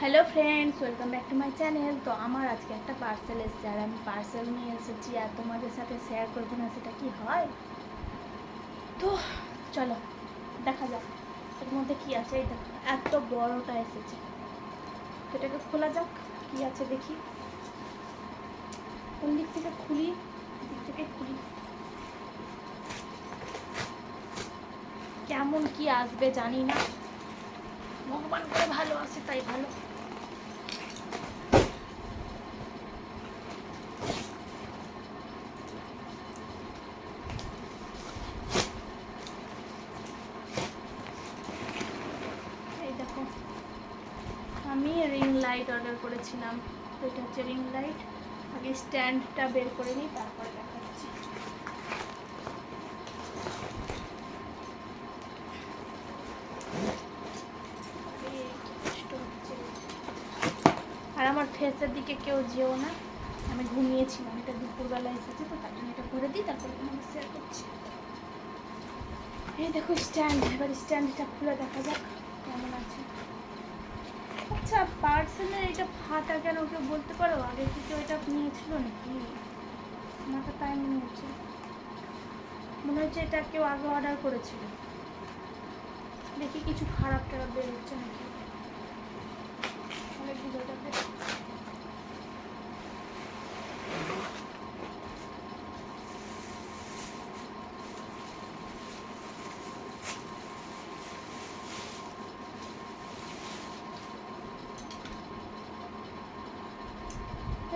Hello friends welcome back to my channel তো আমার আজকে একটা পার্সেল এসেছে, আর আমি পার্সেল নিয়ে এসেছি, আর তোমাদের সাথে শেয়ার করব না, সেটা কি হয়? তো চলো, দেখা যাক, এর মধ্যে কি আছে। এই দেখো, এত বড়টা এসেছে। তো এটাকে খোলা যাক, কি আছে দেখি। কোন দিক থেকে খুলি? দিক থেকে খুলি। কেমন কি আসবে জানি না। ভগবান করে ভালো আছে, তাই ভালো এই দেখো আমি রিং লাইট অর্ডার করেছিলাম তো এটা হচ্ছে রিং লাইট আগে স্ট্যান্ডটা বের করে নিই তারপরে দেখাচ্ছি। আরে, আমার ফেসের দিকে কেউ যেও না। আমি ঘুমিয়েছিলাম এটা দুপুরবেলা এসেছে তো তার জন্য এটা করে দিই তারপরে তোমাকে শেয়ার করছি। এই দেখো স্ট্যান্ড এবার স্ট্যান্ডটা খুলে দেখা যাক কেমন আছে। আচ্ছা পার্সেলের এটা ফাটা কেন? কেউ বলতে পারো? আগে কি কেউ এটা নিয়েছিল নাকি? আমার তো তাই মনে হচ্ছে। মনে হচ্ছে এটা কেউ আগে অর্ডার করেছিল। দেখি কিছু খারাপ টারাপ বেরোচ্ছে নাকি তাহলে ভিডিওটা দেখ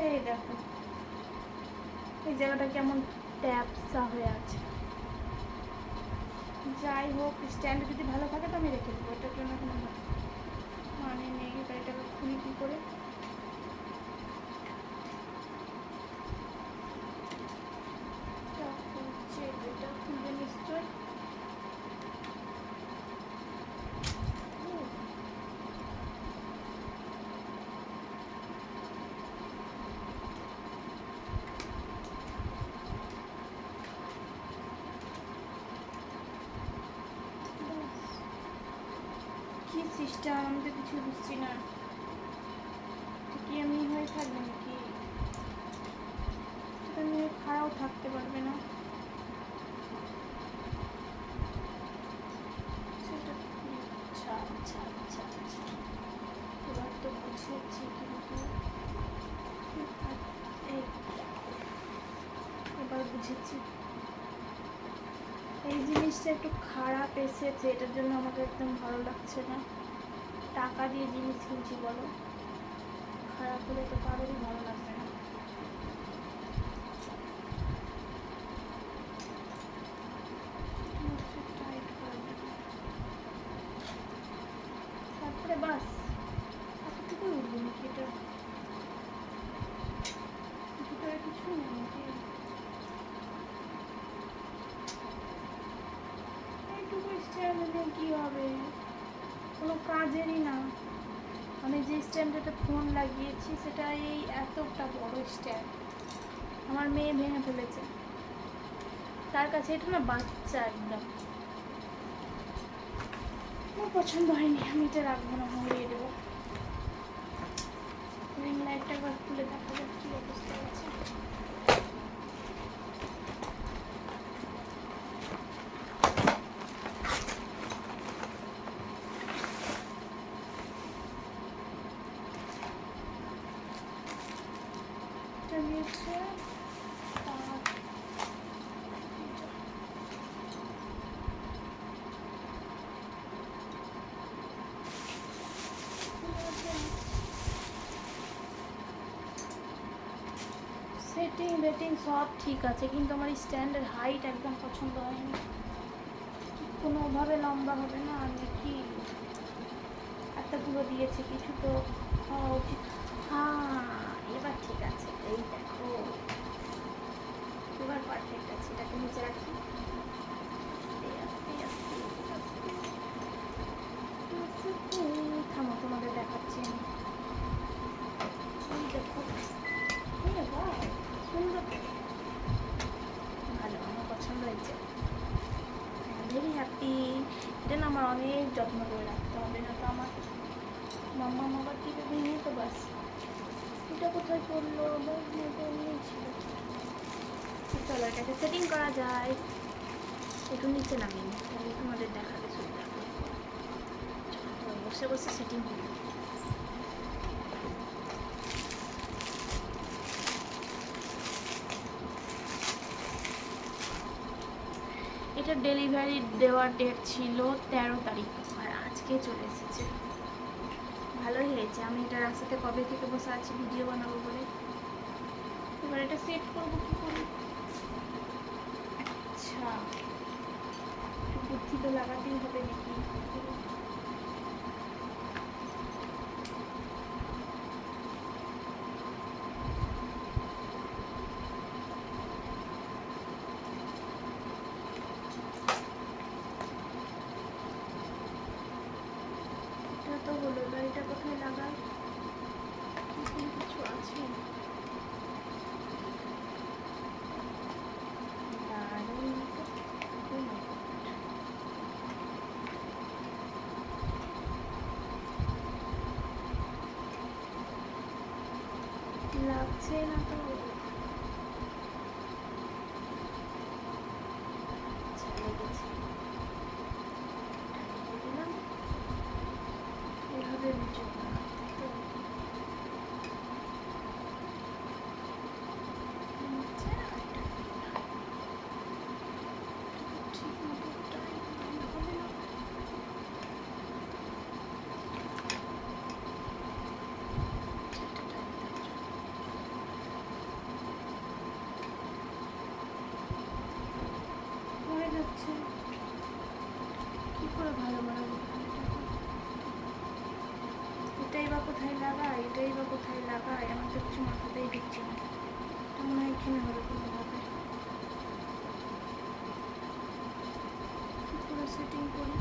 এই দেখো এই জায়গাটা কেমন ট্যাপসা হয়ে আছে। যাই হোক স্ট্যান্ড যদি ভালো থাকে তো আমি রেখে দেবো, এটার জন্য কোনো মানে নেই। গাড়িটাকে খুলি কী করে? এটা খুলবে নিশ্চয় কি সিস্টেম আমি তো কিছু বুঝছি না। কি আমি হয়ে থাকবে নাকি? নিয়ে খাড়াও থাকতে পারবে না। আচ্ছা আচ্ছা আচ্ছা আচ্ছা। এবার তো বুঝেছি কিন্তু। এবার বুঝেছি। এই জিনিসটা একটু খারাপ এসেছে, এটার জন্য আমাকে একদম ভালো লাগছে না। টাকা দিয়ে জিনিস কিনছি বলো। খারাপ হলে তো কারোরই ভালো লাগবে না সেটা হচ্ছে tight করে দেবো। তারপরে বাস এতটুকু উঠবে নাকি এটা ভিতরে কিছু নেই নাকি এইটুকু স্ট্যান্ড নিয়ে কী হবে। কোনো কাজেরই না। আমি যে স্ট্যান্ডেতে ফোন লাগিয়েছি, সেটা এই এতটা বড় স্ট্যান্ড আমার মেয়ে ভেঙে ফেলেছে। তার কাছে এটা না বাচ্চা একদম। পছন্দ হয়নি। আমি এটা রাখব না উড়িয়ে দেবো। রিং লাইটটা একবার খুলে দেখা যাক কী অবস্থা আছে সেটিং বেটিং সব ঠিক আছে, কিন্তু আমার স্ট্যান্ডের হাইট একদম পছন্দ হয়নি। কোনোভাবে লম্বা হবে না আমি কি এতগুলো দিয়েছে, কিছু তো হওয়া উচিত। হ্যাঁ এবার ঠিক আছে এই দেখো এবার পারফেক্ট আছে এটাকে নিচে রাখি আস্তে, আস্তে, আস্তে, আস্তে। আস্তে, থামো তোমাদের দেখাচ্ছি আমি এই দেখো এই বাহ, সুন্দর তো। ভালো আমার পছন্দ হয়েছে। ভেরি হ্যাপি এটা না আমার অনেক যত্ন করে রাখতে হবে, না তো আমার মাম্মা আবার টিপে ভেঙে তো বাস। এটা কোথায় পড়ল? ছিল। চলো, এটাকে সেটিং করা যায়। একটু নিচে নামিয়ে নিই, তাহলে তোমাদের দেখাতে সুবিধা বসে বসে সেটিং করি। এটা ডেলিভারি দেওয়ার ডেট ছিল তেরো তারিখ। আর আজকে চলে এসেছে। ভালোই হয়েছে। আমি এটা রাস্তাতে কবে থেকে বসে আছি ভিডিও বানাবো বলে? এবার এটা সেট করব কী করে? আচ্ছা। বুদ্ধি তো লাগাতেই হবে নাকি এটা তো হলো এবার এটা কোথায় লাগাই এখানে কিছু আছে দারুণ তো। Oh my God. লাগছে না তো আচ্ছা, লেগেছে। টানিয়ে দিলাম। এভাবে নিচে করা, তাই তো? নিচে না, এটা দিলাম। ঠিক মতো টাইট না হলে না। আচ্ছা, এটা টাইট দেওয়া যাবে। হয়ে যাচ্ছে কি করে ভালো বানাবো এটাই বা কোথায় লাগাই এটাই বা কোথায় লাগাই আমার তো কিছু মাথাতেই ঢুকছে না। মনে হয় এখানে হলো কোনোভাবে কি করে সেটিং করি?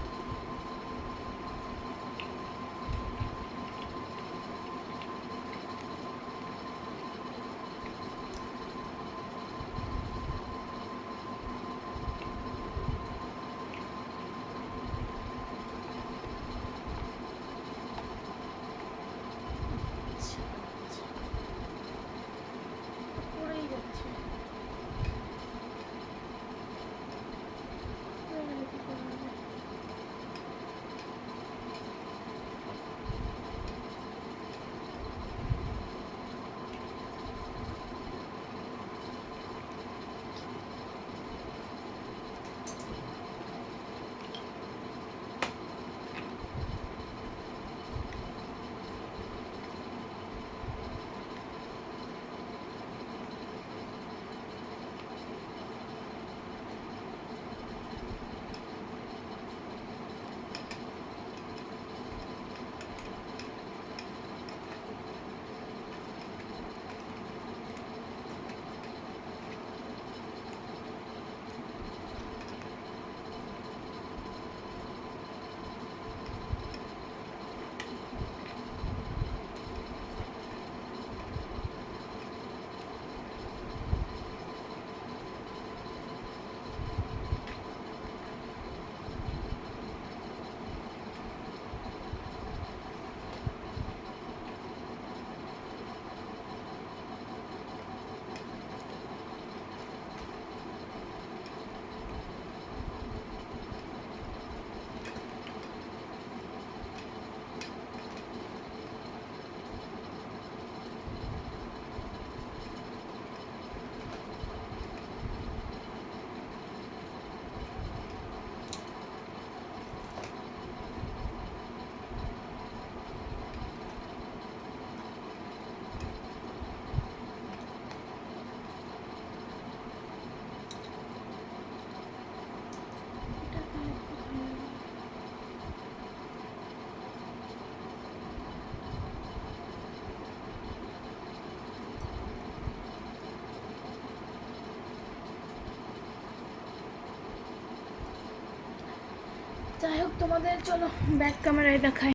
তোমাদের চলো ব্যাক ক্যামেরায় দেখাই